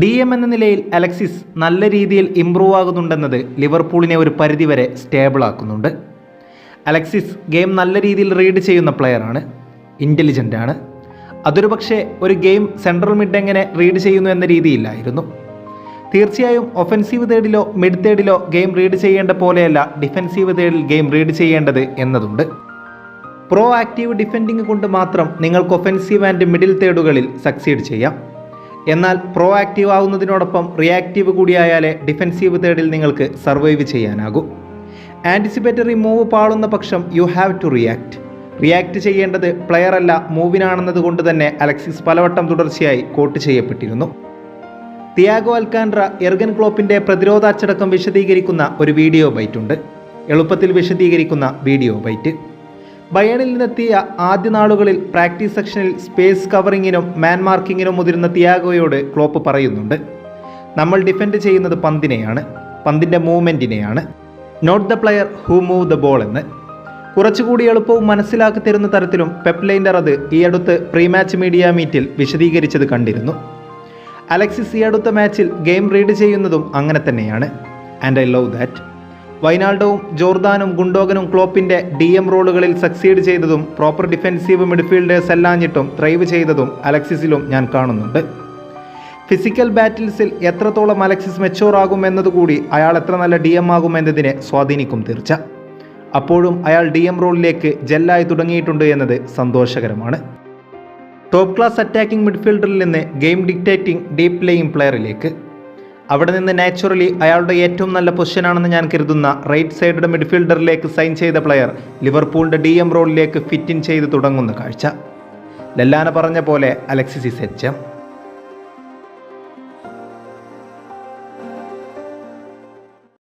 D M എന്ന നിലയിൽ Alexis നല്ല രീതിയിൽ ഇമ്പ്രൂവ് ആകുന്നുണ്ടെന്നത് ലിവർപൂളിനെ ഒരു പരിധിവരെ സ്റ്റേബിൾ ആക്കുന്നുണ്ട്. അലക്സിസ് ഗെയിം നല്ല രീതിയിൽ റീഡ് ചെയ്യുന്ന പ്ലെയറാണ് ഇന്റലിജന്റ് ആണ്. അതൊരു പക്ഷേ ഒരു ഗെയിം സെൻട്രൽ മിഡ് എങ്ങനെ റീഡ് ചെയ്യുന്നു എന്ന രീതിയിലായിരുന്നു തീർച്ചയായും ഒഫൻസീവ് തേർഡിലോ മിഡ് തേർഡിലോ ഗെയിം റീഡ് ചെയ്യേണ്ട പോലെയല്ല ഡിഫെൻസീവ് തേർഡിൽ ഗെയിം റീഡ് ചെയ്യേണ്ടത് എന്നതുണ്ട്. പ്രോ ആക്റ്റീവ് ഡിഫെൻഡിങ് കൊണ്ട് മാത്രം നിങ്ങൾക്ക് ഒഫൻസീവ് ആൻഡ് മിഡിൽ തേർഡുകളിൽ സക്സീഡ് ചെയ്യാം. എന്നാൽ പ്രോ ആക്റ്റീവ് ആവുന്നതിനോടൊപ്പം റിയാക്റ്റീവ് കൂടിയായാലേ ഡിഫെൻസീവ് തേർഡിൽ നിങ്ങൾക്ക് സർവൈവ് ചെയ്യാനാകൂ. ആന്റിസിപ്പേറ്ററി മൂവ് പാളുന്ന പക്ഷം you have to react react ചെയ്യേണ്ടത് പ്ലെയർ അല്ല മൂവിനാണെന്നത് കൊണ്ട് തന്നെ അലക്സിസ് പലവട്ടം തുടർച്ചയായി കോട്ട് ചെയ്യപ്പെട്ടിരുന്നു. തിയാഗോ അൽക്കാൻഡ്ര എർഗൻ ക്ലോപ്പിന്റെ പ്രതിരോധ അച്ചടക്കം വിശദീകരിക്കുന്ന ഒരു വീഡിയോ ബൈറ്റ് ഉണ്ട്. എളുപ്പത്തിൽ വിശദീകരിക്കുന്ന വീഡിയോ ബൈറ്റ് ബയണിൽ നിന്നെത്തിയ ആദ്യ നാളുകളിൽ പ്രാക്ടീസ് സെക്ഷനിൽ സ്പേസ് കവറിങ്ങിനും മാൻ മാർക്കിങ്ങിനും മുതിരുന്ന തിയാഗോയോട് ക്ലോപ്പ് പറയുന്നുണ്ട്. നമ്മൾ ഡിഫെൻഡ് ചെയ്യുന്നത് പന്തിനെയാണ് പന്തിന്റെ മൂവ്മെന്റിനെയാണ്. Not the player who move the ball എന്ന്. കുറച്ചുകൂടി എളുപ്പവും മനസ്സിലാക്കി തരുന്ന തരത്തിലും പെപ്ലൈൻഡർ അത് ഈ അടുത്ത് പ്രീ മാച്ച് മീഡിയ മീറ്റിൽ വിശദീകരിച്ചത് കണ്ടിരുന്നു. അലക്സിസ് ഈ അടുത്ത മാച്ചിൽ ഗെയിം റീഡ് ചെയ്യുന്നതും അങ്ങനെ തന്നെയാണ്. ആൻഡ് ഐ ലവ് ദാറ്റ് വൈനാൾഡോവും ജോർദാനും ഗുണ്ടോഗനും ക്ലോപ്പിന്റെ ഡി എം റോളുകളിൽ സക്സീഡ് ചെയ്തതും പ്രോപ്പർ ഡിഫെൻസീവ് മിഡ്ഫീൽഡേഴ്സ് എല്ലാഞ്ഞിട്ടും ഡ്രൈവ് ചെയ്തതും അലക്സിസിലും ഞാൻ കാണുന്നുണ്ട്. ഫിസിക്കൽ ബാറ്റിൽസിൽ എത്രത്തോളം അലക്സിസ് മെച്ചോർ ആകും എന്നതുകൂടി അയാൾ എത്ര നല്ല ഡി എം ആകും എന്നതിനെ സ്വാധീനിക്കും തീർച്ച. അപ്പോഴും അയാൾ ഡി എം റോളിലേക്ക് ജെല്ലായി തുടങ്ങിയിട്ടുണ്ട് എന്നത് സന്തോഷകരമാണ്. ടോപ്പ് ക്ലാസ് അറ്റാക്കിംഗ് മിഡ്ഫീൽഡറിൽ നിന്ന് ഗെയിം ഡിക്റ്റേറ്റിംഗ് ഡീപ് പ്ലേയിങ് പ്ലെയറിലേക്ക് അവിടെ നിന്ന് നാച്ചുറലി അയാളുടെ ഏറ്റവും നല്ല പൊസിഷനാണെന്ന് ഞാൻ കരുതുന്ന റൈറ്റ് സൈഡ് മിഡ്ഫീൽഡറിലേക്ക് സൈൻ ചെയ്ത പ്ലെയർ ലിവർപൂളിന്റെ ഡി എം റോളിലേക്ക് ഫിറ്റിൻ ചെയ്ത് തുടങ്ങുന്ന കാഴ്ച. ലല്ലാന പറഞ്ഞ പോലെ അലക്സിസ് എച്ച് എം